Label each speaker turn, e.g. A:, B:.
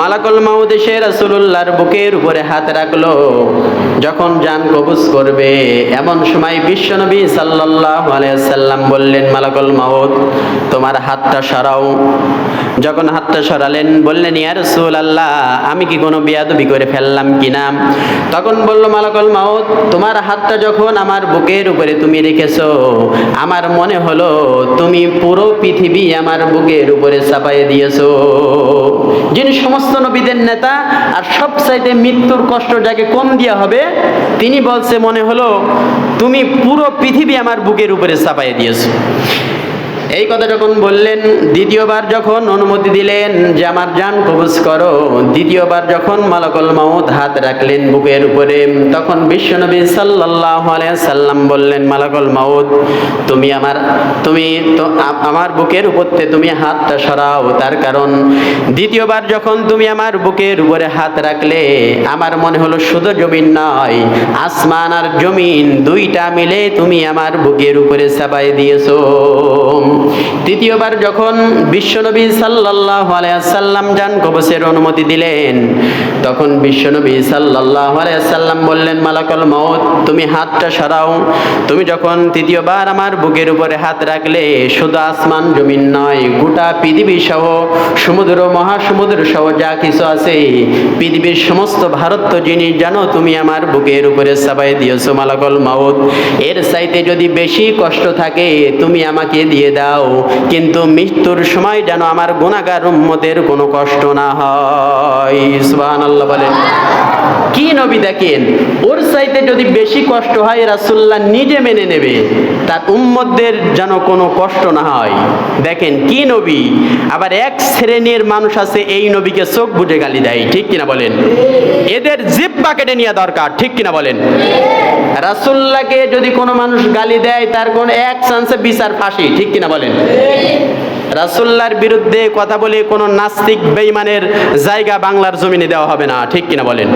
A: মালাকুল মাউদ এসে রাসূলুল্লাহর বুকের উপরে হাত রাখল। যখন জান কবুজ করবে, এমন সময় বিশ্বনবী সাল্লাল্লাহু আলাইহি সাল্লাম বললেন, মালাকুল মাউদ তোমার হাতটা সরাও। যখন হাতটা সরালেন, বললেন, ইয়া রাসূলুল্লাহ, আমি কি কোনো বিয়াদবি করে ফেললাম কিনা তখন বলল, মালাকল মাউদ তোমার হাতটা যখন আমার বুকের উপরে তুমি রেখেছো, আমার মনে হলো তুমি পুরো পৃথিবী আমার বুকের উপরে চাপাই দিয়েছ। যিনি সমস্ত নবীদের নেতা আর সব সাইডে মৃত্যুর কষ্টটাকে কম দেওয়া হবে, তিনি বলছে মনে হলো, তুমি পুরো পৃথিবী আমার বুকের উপরে চাপাই দিয়েছ। এই কথা যখন বললেন, দ্বিতীয়বার যখন অনুমতি দিলেন যে আমার জান কবজ করো, দ্বিতীয়বার যখন মালাকল মাউদ হাত রাখলেন বুকের উপরে, তখন বিশ্বনবী আলাইহি সাল্লাম বললেন, মালাকল মাউদ তুমি আমার, তুমি তো আমার বুকের উপরতে তুমি হাতটা সরাও, তার কারণ দ্বিতীয়বার যখন তুমি আমার বুকের উপরে হাত রাখলে, আমার মনে হলো শুধু জমিন নয়, আসমান আর জমিন দুইটা মিলে তুমি আমার বুকের উপরে চাপাই দিয়েছ। তৃতীয়বার যখন বিশ্বনবী সাল্লাল্লাহু আলাইহি যান কবসের অনুমতি দিলেন, তখন বিশ্বনবী সাল্লাল্লাহু আলাইহি সাল্লাম বললেন, মালাকল মউত, তুমি হাতটা সরাও। তুমি যখন তৃতীয়বার আমার বুকের উপরে হাত রাখলে, শুধু আসমান জমিন নয় গোটা পৃথিবী সহ, সমুদ্র, মহাসমুদ্র সহ যা কিছু আছে, পৃথিবীর সমস্ত ভারত জিনিস জানো তুমি আমার বুকের উপরে চাপাই দিয়েছ মালাকুল মাউত। এর চাইতে যদি বেশি কষ্ট থাকে, তুমি আমাকে দিয়ে দাও। কিন্তু মৃত্যুর সময় যেন আমার গুণাগার উম্মতের কোনো কষ্ট না হয়। সুবহানাল্লাহ বলেন। কি নবী দেখেন? ওর চাইতে যদি বেশি কষ্ট হয়, রাসূলুল্লাহ নিজে মেনে নেবে। তার উম্মতদের যেন কোনো কষ্ট না হয়। দেখেন কি নবী? আবার এক শ্রেণির মানুষ আছে, এই নবীকে চোখ বুঝে গালি দেয়। ঠিক কিনা বলেন? এদের জিব্বা কেটে নেওয়া দরকার। ঠিক কিনা বলেন? রাসূলুল্লাহকে যদি কোনো মানুষ গালি দেয়, তার কোন এক চান্সে বিচার ফাঁসি। ঠিক কিনা বলেন? রাসুল্লার বিরুদ্ধে কথা বলে কোনো নাস্তিক, বেঈমানের জায়গা বাংলার জমিনে দেওয়া হবে না। ঠিক কিনা বলেন?